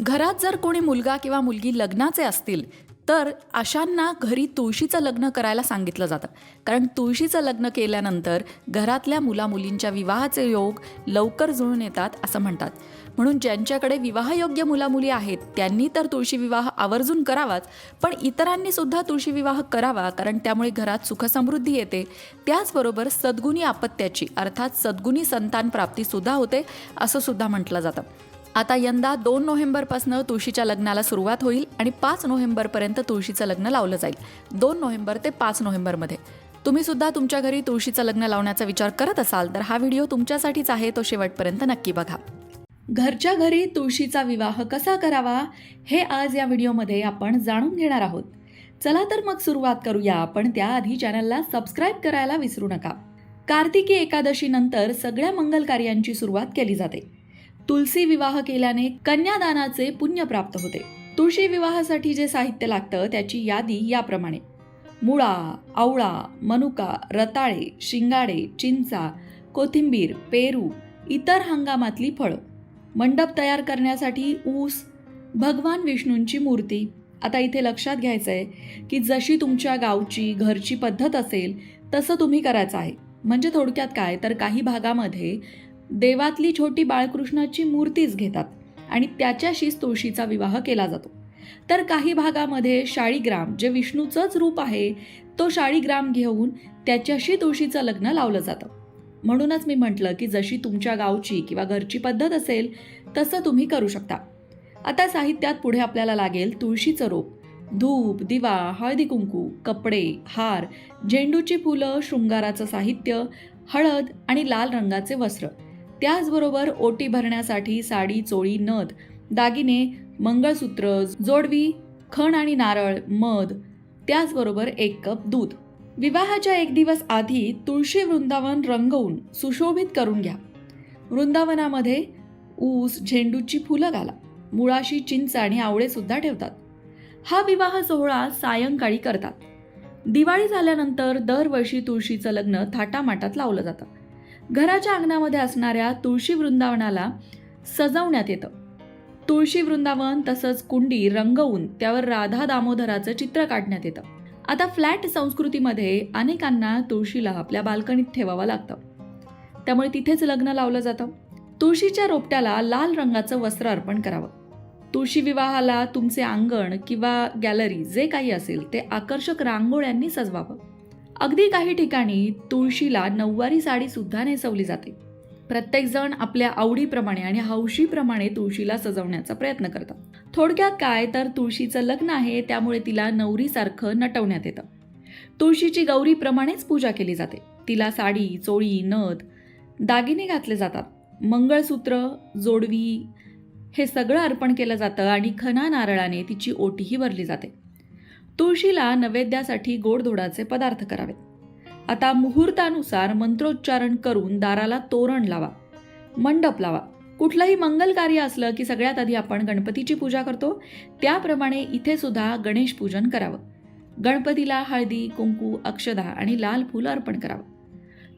घरात जर कोणी मुलगा किंवा मुलगी लग्नाचे असतील तर अशांना घरी तुळशीचं लग्न करायला सांगितलं जातं. कारण तुळशीचं लग्न केल्यानंतर घरातल्या मुलामुलींच्या विवाहाचे योग लवकर जुळून येतात असं म्हणतात. म्हणून ज्यांच्याकडे विवाहयोग्य मुलामुली आहेत त्यांनी तर तुळशी विवाह आवर्जून करावाच पण इतरांनी सुद्धा तुळशी विवाह करावा कारण त्यामुळे घरात सुखसमृद्धी येते. त्याचबरोबर सद्गुणी आपत्याची अर्थात सद्गुणी संतान प्राप्तीसुद्धा होते असं सुद्धा म्हटलं जातं. आता यंदा दोन नोव्हेंबरपासून तुळशीच्या लग्नाला सुरुवात होईल आणि पाच नोव्हेंबरपर्यंत तुळशीचं लग्न लावलं जाईल. दोन नोव्हेंबर ते पाच नोव्हेंबरमध्ये. तुम्ही सुद्धा तुमच्या घरी तुळशीचं लग्न लावण्याचा विचार करत असाल तर हा व्हिडिओ तुमच्यासाठीच आहे तो शेवटपर्यंत नक्की बघा. घरच्या घरी तुळशीचा विवाह कसा करावा हे आज या व्हिडिओमध्ये आपण जाणून घेणार आहोत. चला तर मग सुरुवात करूया पण त्याआधी चॅनलला सबस्क्राईब करायला विसरू नका. कार्तिकी एकादशीनंतर सगळ्या मंगल कार्यांची सुरुवात केली जाते. तुलसी विवाह केल्याने कन्यादानाचे पुण्य प्राप्त होते. तुळशी विवाहासाठी जे साहित्य लागतं त्याची यादी याप्रमाणे. मुळा आवळा मनुका रताळे शिंगाडे चिंचा कोथिंबीर पेरू इतर हंगामातली फळं. मंडप तयार करण्यासाठी ऊस भगवान विष्णूंची मूर्ती. आता इथे लक्षात घ्यायचं आहे की जशी तुमच्या गावची घरची पद्धत असेल तसं तुम्ही करायचं आहे. म्हणजे थोडक्यात काय? तर काही भागामध्ये देवातली छोटी बाळकृष्णाची मूर्तीच घेतात आणि त्याच्याशीच तुळशीचा विवाह केला जातो. तर काही भागामध्ये शाळीग्राम जे विष्णूचंच रूप आहे तो शाळीग्राम घेऊन त्याच्याशी तुळशीचं लग्न लावलं जातं. म्हणूनच मी म्हटलं की जशी तुमच्या गावची किंवा घरची पद्धत असेल तसं तुम्ही करू शकता. आता साहित्यात पुढे आपल्याला लागेल तुळशीचं रोप. धूप दिवा हळदी कुंकू कपडे हार झेंडूची फुलं शृंगाराचं साहित्य हळद आणि लाल रंगाचे वस्त्र. त्याचबरोबर ओटी भरण्यासाठी साडी चोळी नथ दागिने मंगळसूत्र जोडवी खण आणि नारळ मध त्याचबरोबर एक कप दूध. विवाहाच्या एक दिवस आधी तुळशी वृंदावन रंगवून सुशोभित करून घ्या. वृंदावनामध्ये ऊस झेंडूची फुलं घाला. मुळाशी चिंच आणि आवळे सुद्धा ठेवतात. हा विवाह सोहळा सायंकाळी करतात. दिवाळी झाल्यानंतर दरवर्षी तुळशीचं लग्न थाटामाटात लावलं जातं. घराच्या अंगणामध्ये असणाऱ्या तुळशी वृंदावनाला सजवण्यात येतं. तुळशी वृंदावन तसंच कुंडी रंगवून त्यावर राधा दामोदराचं चित्र काढण्यात येतं. आता फ्लॅट संस्कृतीमध्ये अनेकांना तुळशीला आपल्या बाल्कनीत ठेवावं लागतं. त्यामुळे तिथेच लग्न लावलं जातं. तुळशीच्या रोपट्याला लाल रंगाचं वस्त्र अर्पण करावं. तुळशी विवाहाला तुमचे अंगण किंवा गॅलरी जे काही असेल ते आकर्षक रांगोळ्यांनी सजवावं. अगदी काही ठिकाणी तुळशीला नऊवारी साडी सुद्धा नेसवली जाते. प्रत्येकजण आपल्या आवडीप्रमाणे आणि हौशीप्रमाणे तुळशीला सजवण्याचा प्रयत्न करतात. थोडक्यात काय तर तुळशीचं लग्न आहे त्यामुळे तिला नवरीसारखं नटवण्यात येतं. तुळशीची गौरीप्रमाणेच पूजा केली जाते. तिला साडी चोळी नथ दागिने घातले जातात. मंगळसूत्र जोडवी हे सगळं अर्पण केलं जातं आणि खना नारळाने तिची ओटीही भरली जाते. तुळशीला नैवेद्यासाठी गोडधोडाचे पदार्थ करावेत. आता मुहूर्तानुसार मंत्रोच्चारण करून दाराला तोरण लावा मंडप लावा. कुठलंही मंगल कार्य असलं की सगळ्यात आधी आपण गणपतीची पूजा करतो. त्याप्रमाणे इथे सुद्धा गणेश पूजन करावं. गणपतीला हळदी कुंकू अक्षदा आणि लाल फुलं अर्पण करावं.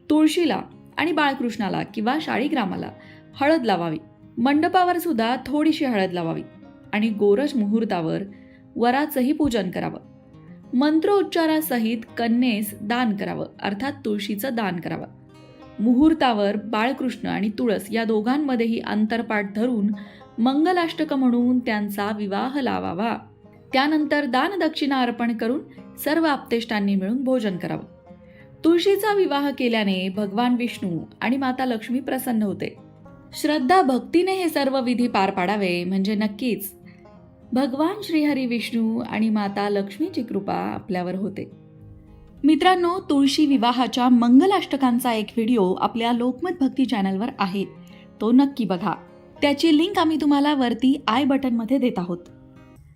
तुळशीला आणि बाळकृष्णाला किंवा शाळीग्रामाला हळद लावावी. मंडपावर सुद्धा थोडीशी हळद लावावी आणि गोरज मुहूर्तावर वराचंही पूजन करावं. मंत्रोच्चारासहित कन्येस दान करावं अर्थात तुळशीचं दान करावं. मुहूर्तावर बाळकृष्ण आणि तुळस या दोघांमध्येही अंतरपाठ धरून मंगलाष्टक म्हणून त्यांचा विवाह लावावा. त्यानंतर दानदक्षिणा अर्पण करून सर्व आप्तेष्टांनी मिळून भोजन करावं. तुळशीचा विवाह केल्याने भगवान विष्णू आणि माता लक्ष्मी प्रसन्न होते. श्रद्धा भक्तीने हे सर्व विधी पार पाडावे म्हणजे नक्कीच भगवान श्रीहरी विष्णू आणि माता लक्ष्मीची कृपा आपल्यावर होते. मित्रांनो तुळशी विवाहाच्या मंगलाष्टकांचा एक व्हिडिओ आपल्या लोकमत भक्ती चॅनलवर आहे. तो नक्की बघा. त्याची लिंक आम्ही तुम्हाला वरती आय बटनमध्ये देत आहोत.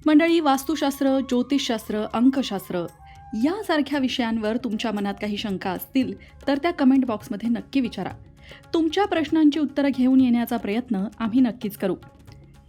मंडळी वास्तुशास्त्र ज्योतिषशास्त्र अंकशास्त्र यासारख्या विषयांवर तुमच्या मनात काही शंका असतील तर त्या कमेंट बॉक्समध्ये नक्की विचारा. तुमच्या प्रश्नांची उत्तरं घेऊन येण्याचा प्रयत्न आम्ही नक्कीच करू.